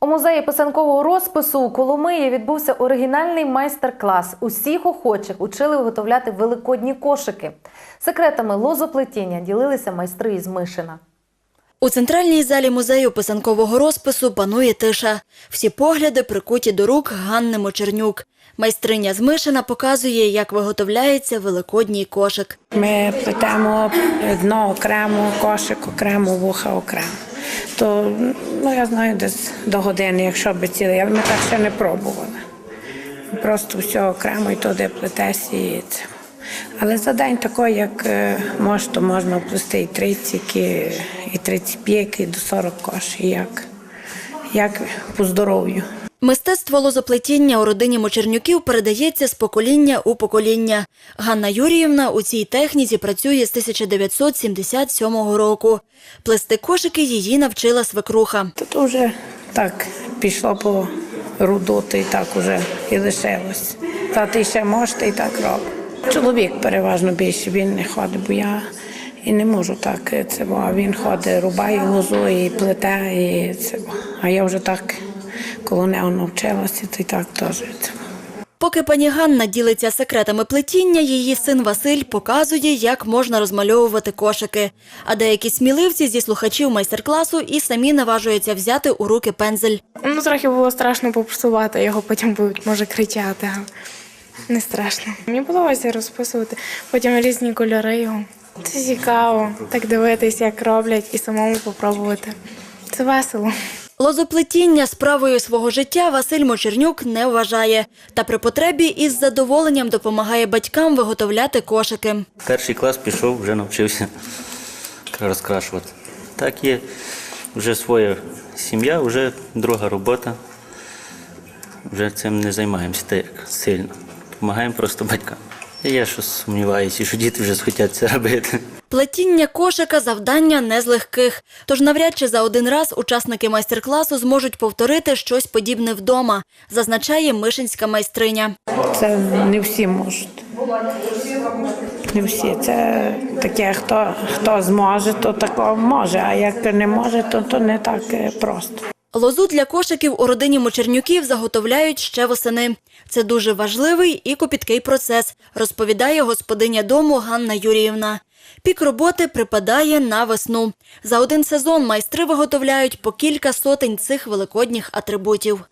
У музеї писанкового розпису у Коломиї відбувся оригінальний майстер-клас. Усіх охочих учили виготовляти великодні кошики. Секретами лозоплетіння ділилися майстри із Мишина. У центральній залі музею писанкового розпису панує тиша. Всі погляди прикуті до рук Ганни Мочернюк. Майстриня з Мишина показує, як виготовляється великодній кошик. Ми плетемо дно окремо, кошик окремо, вуха окремо. То ну, я знаю, десь до години, якщо би цілий, але ми так ще не пробували. Просто все окремо і туди плетесь і це. Але за день такий, як е, може, то можна плести і 30, і, і 35, і до 40 кош, і як, як по здоров'ю. Мистецтво лозоплетіння у родині Мочернюків передається з покоління у покоління. Ганна Юріївна у цій техніці працює з 1977 року. Плести кошики її навчила свекруха. Тут вже так пішло по руду, то і так уже і лишилось. Та ти ще можеш, і так робиш. Чоловік переважно більше він не ходить, бо я і не можу так е, це. бо Він ходить, рубає лозу і плете, і це. А я вже так коло нього навчилася, то і так теж. Це. Поки пані Ганна ділиться секретами плетіння, її син Василь показує, як можна розмальовувати кошики. А деякі сміливці зі слухачів майстер-класу і самі наважуються взяти у руки пензель. Ну, трохи було страшно попсувати, його потім будуть, може, кричати. але Не страшно. Мені подобається розписувати, потім різні кольори його. Це цікаво, так дивитись, як роблять, і самому попробувати. Це весело. Лозоплетіння справою свого життя Василь Мочернюк не вважає. Та при потребі із задоволенням допомагає батькам виготовляти кошики. Перший клас пішов, вже навчився розкрашувати. Так є вже своя сім'я, вже друга робота. Вже цим не займаємося так сильно. Допомагаємо просто батькам. Я щось сумніваюся, що діти вже схотять це робити. Плетіння кошика завдання не з легких. Тож навряд чи за один раз учасники майстер-класу зможуть повторити щось подібне вдома, зазначає мишинська майстриня. Це не всі можуть. Не всі. Це таке, хто, хто зможе, то такого може, а як не може, то, то не так просто. Лозу для кошиків у родині Мочернюків заготовляють ще восени. Це дуже важливий і копіткий процес, розповідає господиня дому Ганна Юріївна. Пік роботи припадає на весну. За один сезон майстри виготовляють по кілька сотень цих великодніх атрибутів.